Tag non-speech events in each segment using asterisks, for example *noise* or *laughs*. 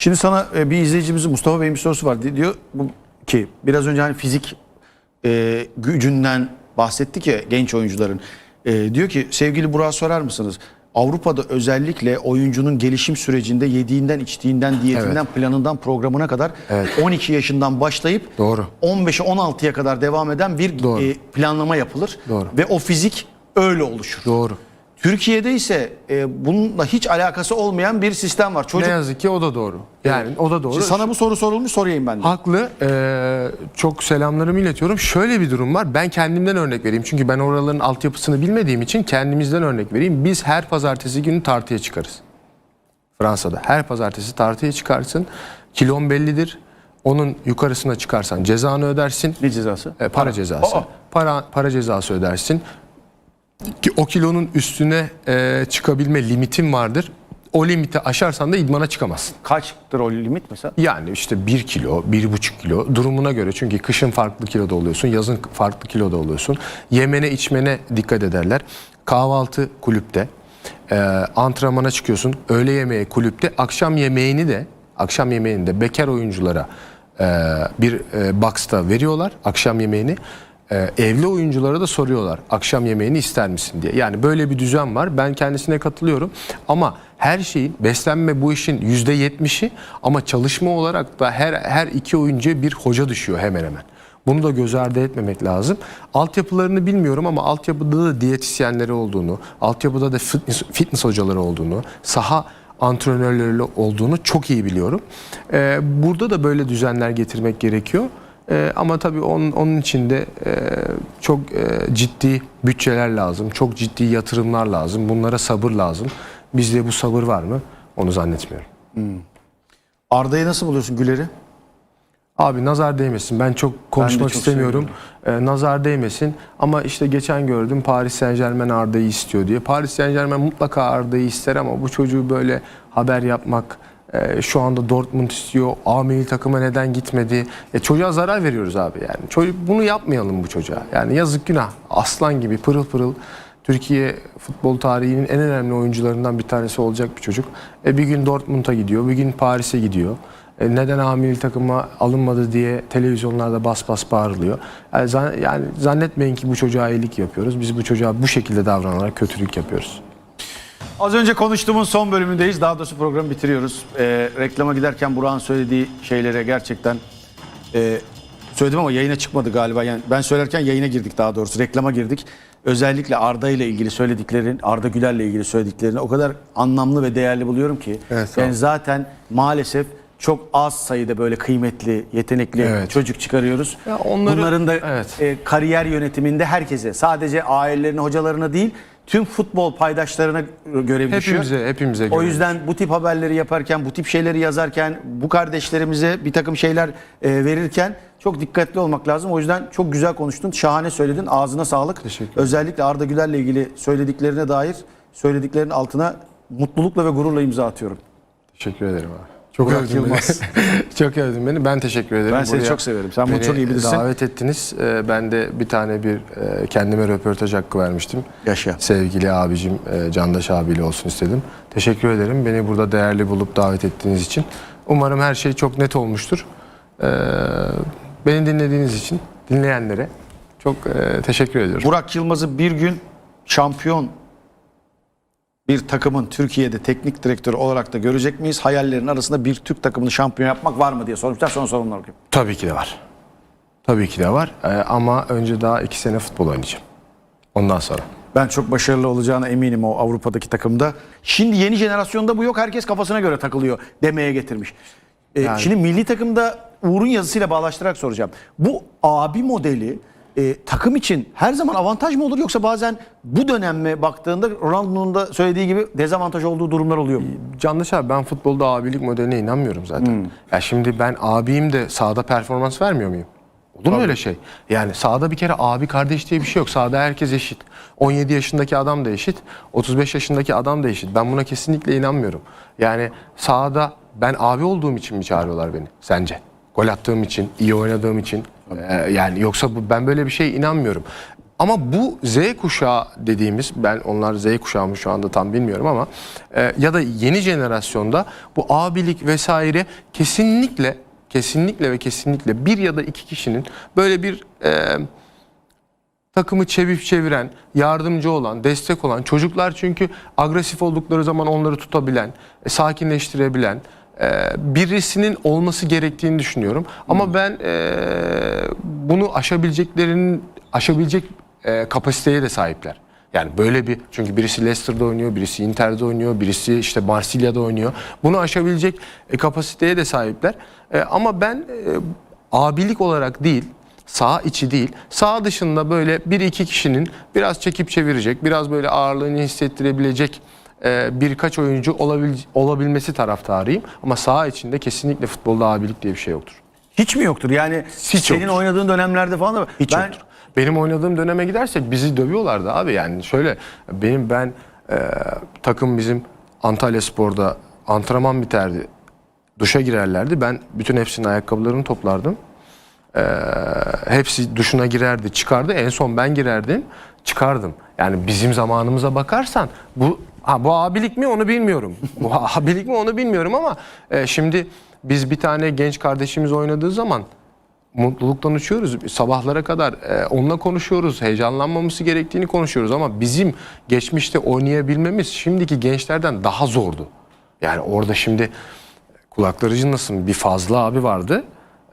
Şimdi sana e, bir izleyicimizin Mustafa Bey'in bir sorusu var. Di- Diyor ki biraz önce hani fizik e, gücünden bahsettik ya genç oyuncuların. E, diyor ki sevgili Burak'a sorar mısınız? Avrupa'da özellikle oyuncunun gelişim sürecinde yediğinden, içtiğinden, diyetinden, planından, programına kadar 12 yaşından başlayıp Doğru. 15'e 16'ya kadar devam eden bir Doğru. e, planlama yapılır. Doğru. Ve o fizik öyle oluşur. Doğru. Türkiye'de ise e, bununla hiç alakası olmayan bir sistem var. Çocuk Ne yazık ki o da doğru. Yani o da doğru. Şimdi sana bu soru sorulmuş sorayım ben de. Haklı. Ee, çok selamlarımı iletiyorum. Şöyle bir durum var. Ben kendimden örnek vereyim. Çünkü ben oraların altyapısını bilmediğim için kendimizden örnek vereyim. Biz her pazartesi günü tartıya çıkarız. Fransa'da. Her pazartesi tartıya çıkarsın. Kilon bellidir. Onun yukarısına çıkarsan cezanı ödersin. Ne cezası? E, para cezası. Aa! Para para cezası ödersin. Ki o kilonun üstüne e, çıkabilme limitin vardır. O limiti aşarsan da idmana çıkamazsın. Kaçtır o limit mesela? Yani işte 1 kilo, 1,5 kilo durumuna göre. Çünkü kışın farklı kiloda oluyorsun, yazın farklı kiloda oluyorsun. Yemene içmene dikkat ederler. Kahvaltı kulüpte, e, antrenmana çıkıyorsun. Öğle yemeği kulüpte, akşam yemeğini de akşam yemeğini de bekar oyunculara e, bir e, box'ta veriyorlar akşam yemeğini. E, evli oyunculara da soruyorlar akşam yemeğini ister misin diye. Yani böyle bir düzen var. Ben kendisine katılıyorum. Ama her şeyin beslenme bu işin yüzde yetmişi ama çalışma olarak da her her iki oyuncuya bir hoca düşüyor hemen hemen. Bunu da göz ardı etmemek lazım. Altyapılarını bilmiyorum ama altyapıda da diyetisyenleri olduğunu, altyapıda da fitness, fitness hocaları olduğunu, saha antrenörleri olduğunu çok iyi biliyorum. Ee, burada da böyle düzenler getirmek gerekiyor. Ee, ama tabii onun, onun için de e, çok e, ciddi bütçeler lazım, çok ciddi yatırımlar lazım, bunlara sabır lazım. Bizde bu sabır var mı? Onu zannetmiyorum. Arda'yı nasıl buluyorsun Güler'i? Abi nazar değmesin. Ben çok konuşmak çok istemiyorum. Ee, nazar değmesin. Ama işte geçen gördüm Paris Saint Germain Arda'yı istiyor diye. Paris Saint Germain mutlaka Arda'yı ister ama bu çocuğu böyle haber yapmak e, şu anda Dortmund istiyor. A milli takıma neden gitmedi? E, çocuğa zarar veriyoruz abi yani. Çocuk, bunu yapmayalım bu çocuğa. Yani yazık günah. Aslan gibi pırıl pırıl Türkiye futbol tarihinin en önemli oyuncularından bir tanesi olacak bir çocuk. E, bir gün Dortmund'a gidiyor, bir gün Paris'e gidiyor. E, neden A milli takıma alınmadı diye televizyonlarda bas bas bağırılıyor. Zan- yani zannetmeyin ki bu çocuğa iyilik yapıyoruz. Biz bu çocuğa bu şekilde davranarak kötülük yapıyoruz. Az önce konuştuğumuz son bölümündeyiz. Daha doğrusu programı bitiriyoruz. Ee, reklama giderken Burak'ın söylediği şeylere gerçekten e, söyledim ama yayına çıkmadı galiba. Yani ben söylerken yayına girdik daha doğrusu. Reklama girdik. Özellikle Arda ile ilgili söylediklerin, Arda Güler'le ilgili söylediklerini o kadar anlamlı ve değerli buluyorum ki. Evet, sağ ol. yani zaten maalesef çok az sayıda böyle kıymetli, yetenekli Evet. çocuk çıkarıyoruz. Ya onları- Bunların da evet. e, kariyer yönetiminde herkese, sadece ailelerine, hocalarına değil, tüm futbol paydaşlarına görev düşüyor. Hepimize, hepimize O göre. yüzden bu tip haberleri yaparken, bu tip şeyleri yazarken, bu kardeşlerimize bir takım şeyler e, verirken çok dikkatli olmak lazım. O yüzden çok güzel konuştun, şahane söyledin. Ağzına sağlık. Teşekkür ederim. Özellikle Arda Güler'le ilgili söylediklerine dair söylediklerinin altına mutlulukla ve gururla imza atıyorum. Teşekkür ederim abi. Çok övdün Yılmaz. *laughs* çok övdün beni. Ben teşekkür ederim. Ben seni Buraya çok severim. Sen bunu çok iyi bilirsin. davet ettiniz. Ee, Ben de bir tane bir e, kendime röportaj hakkı vermiştim. Yaşa. Sevgili abicim e, Candaş abiyle olsun istedim. Teşekkür ederim beni burada değerli bulup davet ettiğiniz için. Umarım her şey çok net olmuştur. Ee, Beni dinlediğiniz için dinleyenlere çok e, teşekkür ediyorum. Burak Yılmaz'ı bir gün şampiyon bir takımın Türkiye'de teknik direktörü olarak da görecek miyiz? Hayallerin arasında bir Türk takımını şampiyon yapmak var mı diye sormuşlar. Sonra sorunlar okuyayım. Tabii ki de var. Tabii ki de var. Ee, Ama önce daha iki sene futbol oynayacağım. Ondan sonra. Ben çok başarılı olacağına eminim o Avrupa'daki takımda. Şimdi yeni jenerasyonda bu yok. Herkes kafasına göre takılıyor demeye getirmiş. Ee, Yani- Şimdi milli takımda Uğur'un yazısıyla bağlaştırarak soracağım. Bu abi modeli e, takım için her zaman avantaj mı olur yoksa bazen bu döneme baktığında Ronaldo'nun da söylediği gibi dezavantaj olduğu durumlar oluyor mu? Candaş abi ben futbolda abilik modeline inanmıyorum zaten. Ya şimdi ben abiyim de sahada performans vermiyor muyum? Olur mu öyle şey? Yani sahada bir kere abi kardeş diye bir şey yok. Sahada herkes eşit. 17 yaşındaki adam da eşit. 35 yaşındaki adam da eşit. Ben buna kesinlikle inanmıyorum. Yani sahada ben abi olduğum için mi çağırıyorlar beni sence? Gol attığım için, iyi oynadığım için. Ee, yani yoksa bu, ben böyle bir şeye inanmıyorum. Ama bu Z kuşağı dediğimiz ben onlar Z kuşağı mı şu anda tam bilmiyorum ama e, ya da yeni jenerasyonda bu abilik vesaire kesinlikle kesinlikle ve kesinlikle bir ya da iki kişinin böyle bir e, takımı çevirip çeviren, yardımcı olan, destek olan çocuklar çünkü agresif oldukları zaman onları tutabilen, e, sakinleştirebilen e, birisinin olması gerektiğini düşünüyorum. Ama ben e, bunu aşabileceklerinin aşabilecek e, kapasiteye de sahipler. Yani böyle bir çünkü birisi Leicester'da oynuyor, birisi Inter'de oynuyor, birisi işte Marsilya'da oynuyor. Bunu aşabilecek e, kapasiteye de sahipler. E, ama ben e, abilik olarak değil, sağ içi değil, sağ dışında böyle bir iki kişinin biraz çekip çevirecek, biraz böyle ağırlığını hissettirebilecek e, birkaç oyuncu olabil, olabilmesi taraftarıyım. Ama sağ içinde kesinlikle futbolda abilik diye bir şey yoktur. Hiç mi yoktur? Yani senin yoktur. oynadığın dönemlerde falan da Hiç ben yoktur. Benim oynadığım döneme gidersek bizi dövüyorlardı abi yani şöyle benim ben e, takım bizim Antalya Spor'da antrenman biterdi. Duşa girerlerdi. Ben bütün hepsinin ayakkabılarını toplardım. E, hepsi duşuna girerdi, çıkardı. En son ben girerdim, çıkardım. Yani bizim zamanımıza bakarsan bu ha, bu abilik mi onu bilmiyorum. bu *laughs* abilik mi onu bilmiyorum ama e, şimdi biz bir tane genç kardeşimiz oynadığı zaman mutluluktan uçuyoruz. Sabahlara kadar e, onunla konuşuyoruz. Heyecanlanmaması gerektiğini konuşuyoruz ama bizim geçmişte oynayabilmemiz şimdiki gençlerden daha zordu. Yani orada şimdi kulakları çınlasın bir fazla abi vardı.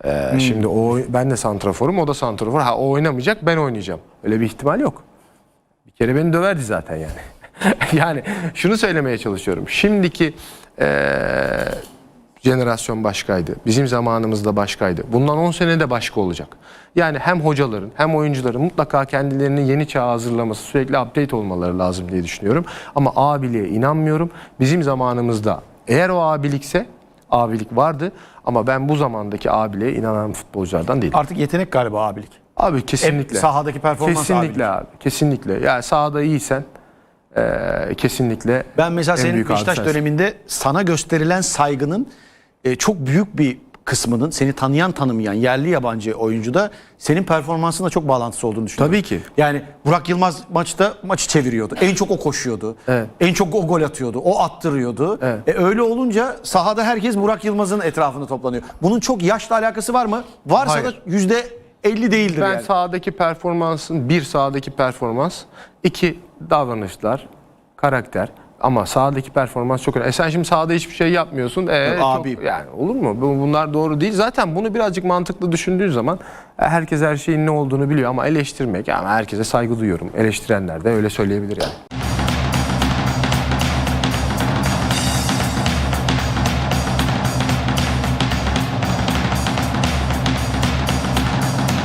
E, Şimdi o ben de santraforum, o da santrafor. Ha o oynamayacak, ben oynayacağım. Öyle bir ihtimal yok. Bir kere beni döverdi zaten yani. *laughs* yani şunu söylemeye çalışıyorum. Şimdiki eee, jenerasyon başkaydı. Bizim zamanımızda başkaydı. Bundan 10 sene de başka olacak. Yani hem hocaların hem oyuncuların mutlaka kendilerini yeni çağa hazırlaması, sürekli update olmaları lazım diye düşünüyorum. Ama abiliğe inanmıyorum. Bizim zamanımızda eğer o abilikse abilik vardı ama ben bu zamandaki abiliğe inanan futbolculardan değilim. artık yetenek galiba abilik. Abi kesinlikle. Hep sahadaki performans Kesinlikle abilik. abi. Kesinlikle. Yani sahada iyisen eee, kesinlikle Ben mesela en senin Beşiktaş döneminde sana gösterilen saygının e, çok büyük bir kısmının seni tanıyan tanımayan yerli yabancı oyuncuda senin performansınla çok bağlantısı olduğunu düşünüyorum. Tabii ki. Yani Burak Yılmaz maçta maçı çeviriyordu. En çok o koşuyordu. Evet. En çok o gol atıyordu. O attırıyordu. Evet. E, öyle olunca sahada herkes Burak Yılmaz'ın etrafında toplanıyor. Bunun çok yaşla alakası var mı? Varsa Hayır. da yüzde 50 değildir Ben yani. sahadaki performansın bir sahadaki performans, iki davranışlar, karakter. Ama sahadaki performans çok önemli. E sen şimdi sahada hiçbir şey yapmıyorsun. E, Yok, çok- abi. yani olur mu? Bu- Bunlar doğru değil. Zaten bunu birazcık mantıklı düşündüğün zaman e, herkes her şeyin ne olduğunu biliyor ama eleştirmek yani herkese saygı duyuyorum. Eleştirenler de öyle söyleyebilir yani.